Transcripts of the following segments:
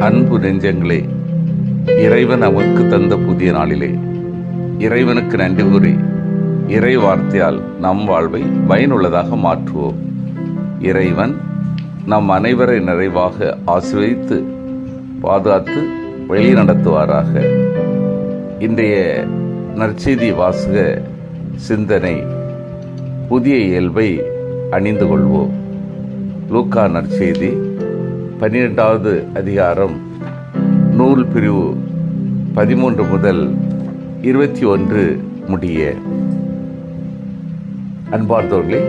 அன்பு நெஞ்சங்களே இறைவன் நமக்கு தந்த புதிய நாளிலே. இறைவனுக்கு நன்றி கூறி இறை வார்த்தையால் நம் வாழ்வை பயனுள்ளதாக மாற்றுவோம். இறைவன் நம் அனைவரை நிறைவாக ஆசிர்வதித்து பாதுகாத்து வழி நடத்துவாராக இன்றைய நற்செய்தி வாசக சிந்தனை புதிய இயல்பை அணிந்து கொள்வோம். லூக்கா நற்செய்தி பன்னிரெண்டாவது அதிகாரம் நூல் பிரிவு பதிமூன்று முதல் இருபத்தி ஒன்று முடிய. அன்பார்ந்தவர்களே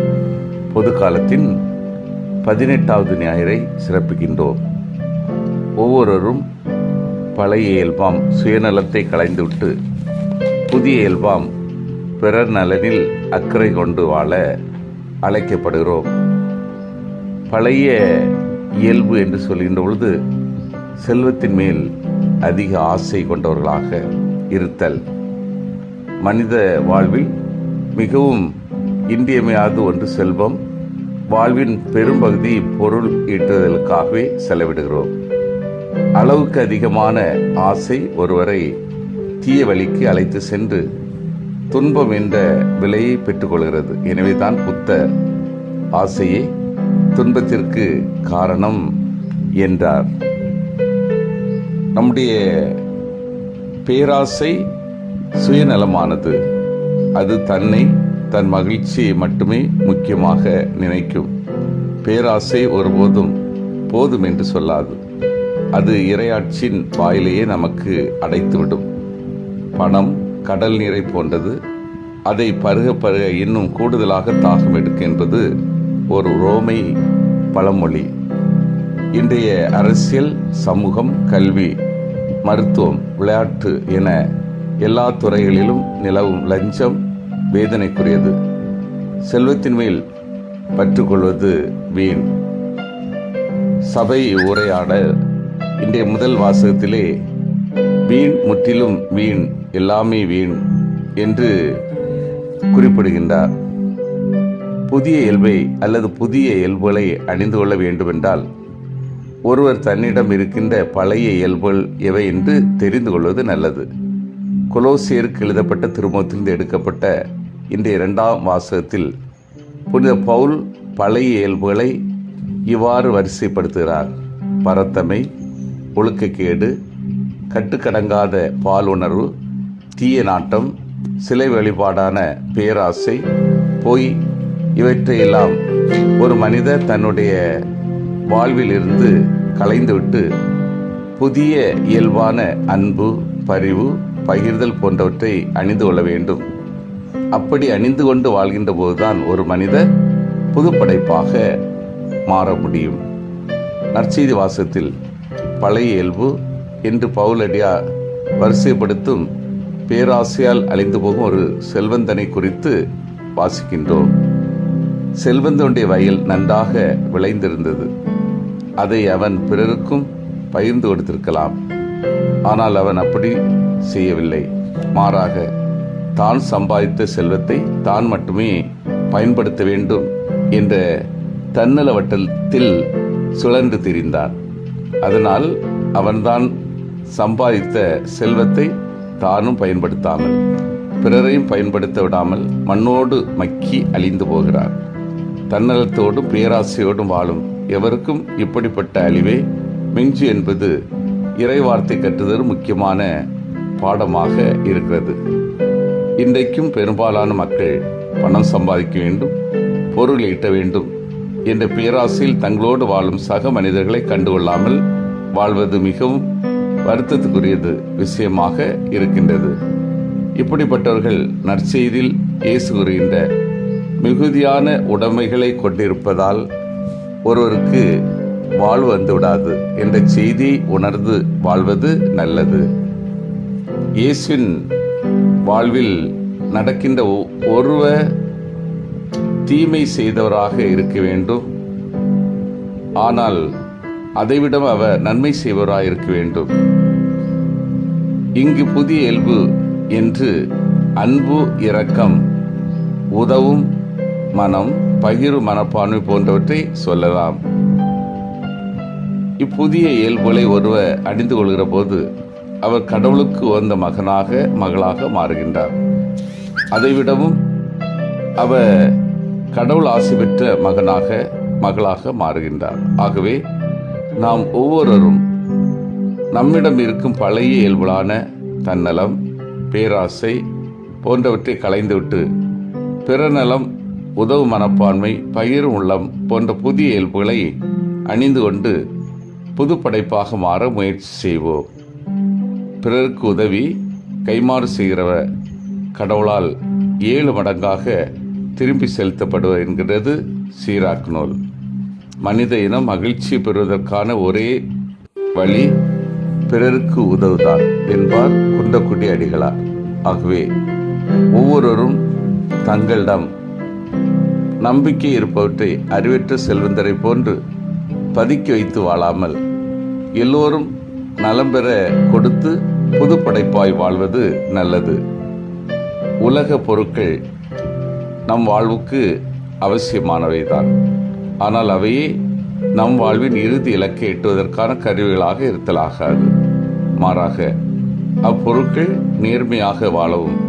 பொது காலத்தின் பதினெட்டாவது ஞாயிறை சிறப்பிக்கின்றோம். ஒவ்வொருவரும் பழைய இயல்பாம் சுயநலத்தை களைந்துவிட்டு புதிய இயல்பாம் பிறர் நலனில் அக்கறை கொண்டு வாழ அழைக்கப்படுகிறோம். பழைய இயல்பு என்று சொல்கின்ற பொழுது செல்வத்தின் மேல் அதிக ஆசை கொண்டவர்களாக இருத்தல். மனித வாழ்வில் மிகவும் இன்றியமையாத ஒன்று செல்வம். வாழ்வின் பெரும்பகுதி பொருள் ஈட்டுதலுக்காகவே செலவிடுகிறோம். அளவுக்கு அதிகமான ஆசை ஒருவரை தீய வழிக்கு அழைத்து சென்று துன்பம் என்ற விலையை பெற்றுக்கொள்கிறது. எனவே தான் புத்தர் ஆசையை துன்பத்திற்கு காரணம் என்றார். நம்முடைய பேராசை சுயநலமானது. அது தன்னை தன் மகிழ்ச்சியை மட்டுமே முக்கியமாக நினைக்கும். பேராசை ஒருபோதும் போதும் என்று சொல்லாது. அது இரையாற்றின் வாயிலேயே நமக்கு அடைத்துவிடும். பணம் கடல் நீரை போன்றது. அதை பருக பருக இன்னும் கூடுதலாக தாகம் எடுக்க என்பது ஒரு ரோமை பழமொழி. இன்றைய அரசியல் சமூகம் கல்வி மருத்துவம் விளையாட்டு என எல்லா துறைகளிலும் நிலவும் லஞ்சம் வேதனைக்குரியது. செல்வத்தின் மேல் பற்றுக்கொள்வது வீண். சபை உரையாடல் இன்றைய முதல் வாசகத்திலே வீண் முற்றிலும் வீண் எல்லாமே வீண் என்று குறிப்பிடுகின்றார். புதிய இயல்பை அல்லது புதிய இயல்புகளை அணிந்து கொள்ள வேண்டுமென்றால் ஒருவர் தன்னிடம் இருக்கின்ற பழைய இயல்புகள் எவை என்று தெரிந்து கொள்வது நல்லது. கொலோசியருக்கு எழுதப்பட்ட திருமணத்திலிருந்து எடுக்கப்பட்ட இன்றைய இரண்டாம் வாசகத்தில் புனித பவுல் பழைய இயல்புகளை இவ்வாறு வரிசைப்படுத்துகிறார். பரத்தமை ஒழுக்கக்கேடு கட்டுக்கடங்காத பாலுணர்வு தீய நாட்டம் சிலை வழிபாடான பேராசை பொய் இவற்றையெல்லாம் ஒரு மனிதர் தன்னுடைய வாழ்விலிருந்து கலைந்துவிட்டு புதிய இயல்பான அன்பு பரிவு பகிர்தல் போன்றவற்றை அணிந்து கொள்ள வேண்டும். அப்படி அணிந்து கொண்டு வாழ்கின்ற போதுதான் ஒரு மனிதர் புதுப்படைப்பாக மாற முடியும். நற்செய்தி வாசத்தில் பழைய இயல்பு என்று பவுலடியார் வரிசைப்படுத்தும் பேராசையால் அழிந்து போகும் ஒரு செல்வந்தனை குறித்து வாசிக்கின்றோம். செல்வந்தனுடைய வயல் நன்றாக விளைந்திருந்தது. அதை அவன் பிறருக்கும் பகிர்ந்து கொடுத்திருக்கலாம். ஆனால் அவன் அப்படி செய்யவில்லை. மாறாக தான் சம்பாதித்த செல்வத்தை தான் மட்டுமே பயன்படுத்த வேண்டும் என்ற தன்னலவட்டத்தில் சுழன்று திரிந்தான். அதனால் அவன்தான் சம்பாதித்த செல்வத்தை தானும் பயன்படுத்தாமல் பிறரையும் பயன்படுத்த விடாமல் மண்ணோடு மக்கி அழிந்து போகிறார் தன்னலத்தோடும் பேராசையோடும் வாழும் எவருக்கும் இப்படிப்பட்ட அழிவே? மிஞ்சு என்பது இறைவார்த்தை கற்றுதல் முக்கியமான பாடமாக இருக்கிறது. இன்றைக்கும் பெரும்பாலான மக்கள் பணம் சம்பாதிக்க வேண்டும் பொருள் ஈட்ட வேண்டும் என்ற பேராசையில் தங்களோடு வாழும் சக மனிதர்களை கண்டுகொள்ளாமல் வாழ்வது மிகவும் வருத்தத்துக்குரியது விஷயமாக இருக்கின்றது. இப்படிப்பட்டவர்கள் நற்செய்தியில் இயேசு கூறுகின்ற மிகுதியான உடைமைகளை கொண்டிருப்பதால் ஒருவருக்கு வாழ்வு வந்துவிடாது என்ற செய்தி உணர்ந்து வாழ்வது நல்லது. இயேசுவின் வாழ்வில் நடக்கின்ற ஒ- ஒருவர் தீமை செய்தவராக இருக்க வேண்டும். ஆனால் அதைவிட அவர் நன்மை செய்வராக இருக்க வேண்டும். இங்கு புதிய இயல்பு என்று அன்பு இரக்கம் உதவும் மனம் பகிர்வு மனப்பான்மை போன்றவற்றை சொல்லலாம். இப்புதிய இயல்புகளை ஒருவர் அணிந்து கொள்கிற போது அவர் கடவுளுக்கு உகந்த மகனாக மகளாக மாறுகின்றார். அதைவிடவும் அவர் கடவுள் ஆசை பெற்ற மகனாக மகளாக மாறுகின்றார். ஆகவே நாம் ஒவ்வொருவரும் நம்மிடம் இருக்கும் பழைய இயல்புலான தன்னலம் பேராசை போன்றவற்றை களைந்துவிட்டு பிறநலம் உதவு மனப்பான்மை பயிர் உள்ளம் போன்ற புதிய இயல்புகளை அணிந்து கொண்டு புது படைப்பாக மாற முயற்சி செய்வோம். பிறருக்கு உதவி கைமாறு செய்கிறவர் கடவுளால் ஏழு மடங்காக திரும்பி செலுத்தப்படுவது என்கிறது சீராக் நூல். மனித இனம் மகிழ்ச்சி பெறுவதற்கான ஒரே வழி பிறருக்கு உதவுதான் என்பார் குண்டக்குடி அடிகளார். ஆகவே ஒவ்வொருவரும் தங்களிடம் நம்பிக்கை இருப்பவற்றை அறிவற்ற செல்வந்தரை போன்று பதுக்கி வைத்து வாழாமல் எல்லோரும் நலம் பெற கொடுத்து புது படைப்பாய் வாழ்வது நல்லது. உலக பொருட்கள் நம் வாழ்வுக்கு அவசியமானவைதான். ஆனால் அவையே நம் வாழ்வின் இறுதி இலக்கை எட்டுவதற்கான கருவிகளாக இருத்தலாகாது. மாறாக அப்பொருட்கள் நேர்மையாக வாழவும்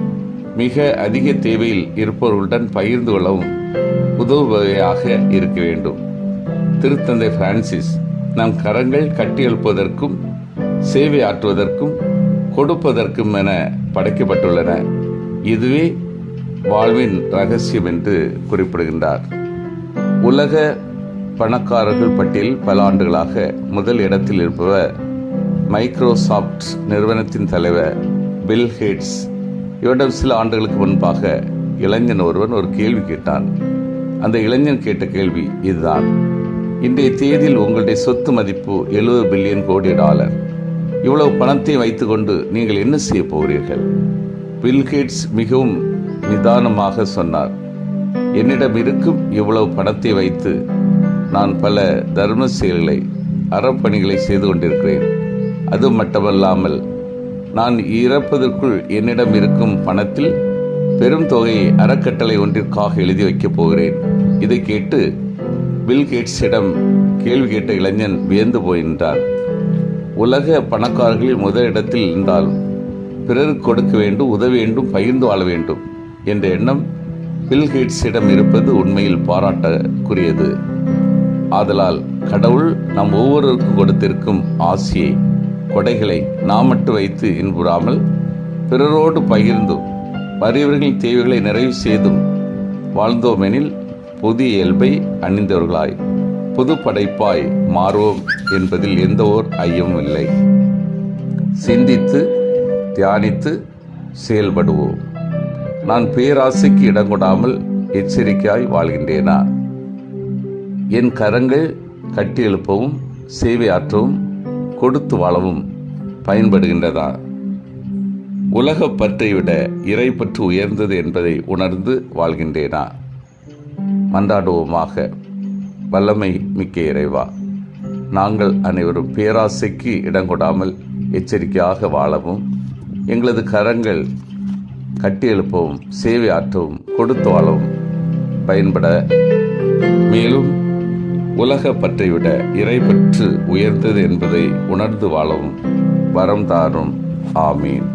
மிக அதிக தேவையில் இருப்பவர்களுடன் பகிர்ந்து கொள்ளவும் உதவுபவையாக இருக்க வேண்டும். திருத்தந்தை பிரான்சிஸ் நம் கரங்கள் கட்டியெழுப்பதற்கும் சேவை ஆற்றுவதற்கும் கொடுப்பதற்கும் என படைக்கப்பட்டுள்ளன. இதுவே வாழ்வின் ரகசியம் என்று குறிப்பிடுகின்றார். உலக பணக்காரர்கள் பட்டியல் பல ஆண்டுகளாக முதல் இடத்தில் இருப்பவர் மைக்ரோசாஃப்ட் நிறுவனத்தின் தலைவர் பில் ஹேட்ஸ் இவரிடம் சில ஆண்டுகளுக்கு முன்பாக இளைஞன் ஒருவன் ஒரு கேள்வி கேட்டான். அந்த இளைஞன் கேட்ட கேள்வி இதுதான். இன்றைய தேதியில் உங்களுடைய சொத்து மதிப்பு எழுபது பில்லியன் கோடி டாலர். இவ்வளவு பணத்தை வைத்துக்கொண்டு நீங்கள் என்ன செய்ய போகிறீர்கள்? பில்கேட்ஸ் மிகவும் நிதானமாக சொன்னார். என்னிடம் இருக்கும் இவ்வளவு பணத்தை வைத்து நான் பல தர்ம செயல்களை அறப்பணிகளை செய்து கொண்டிருக்கிறேன். அது மட்டுமல்லாமல் நான் இறப்பதற்குள் என்னிடம் இருக்கும் பணத்தில் பெரும் தொகையை அறக்கட்டளை ஒன்றிற்காக எழுதி வைக்கப் போகிறேன். இதை கேட்டு பில் கேட்ஸிடம் கேள்வி கேட்ட இளைஞன் வியந்து போயின்றார் உலக பணக்காரர்களில் முதலிடத்தில் இருந்தாலும் பிறருக்கு கொடுக்க வேண்டும் உதவ வேண்டும் பகிர்ந்து வாழ வேண்டும் என்ற எண்ணம் பில் கேட்ஸிடம் இருப்பது உண்மையில் பாராட்டக்குரியது. ஆதலால் கடவுள் நம் ஒவ்வொருவருக்கும் கொடுத்திருக்கும் ஆசியை கொடைகளை நாம் மட்டும் வைத்து இன்புறாமல் பிறரோடு பகிர்ந்தும் வறியவர்களின் தேவைகளை நிறைவு செய்தும் வாழ்ந்தோமெனில் புதிய இயல்பை அணிந்தவர்களாய் புது படைப்பாய் மாறுவோம் என்பதில் எந்த ஓர் ஐயமும் இல்லை. சிந்தித்து தியானித்து செயல்படுவோம். நான் பேராசைக்கு இடம் கொடாமல் எச்சரிக்கையாய் வாழ்கின்றேனா? என் கரங்கள் கட்டி எழுப்பவும் சேவை ஆற்றவும் கொடுத்து வாழவும் பயன்படுகின்றதா? உலகப்பற்றை விட இறை பற்று உயர்ந்தது என்பதை உணர்ந்து வாழ்கின்றேனா? மன்றாடுவோமாக வல்லமை மிக்க இறைவா நாங்கள் அனைவரும் பேராசைக்கு இடம் கொடாமல் எச்சரிக்கையாக வாழவும் எங்களது கரங்கள் கட்டி எழுப்பவும் சேவை ஆற்றவும் கொடுத்து வாழவும் பயன்பட மேலும் உலக பற்றை விட இறை பற்று உயர்ந்தது என்பதை உணர்ந்து வாழவும் வரம் தாரும். ஆமீன்.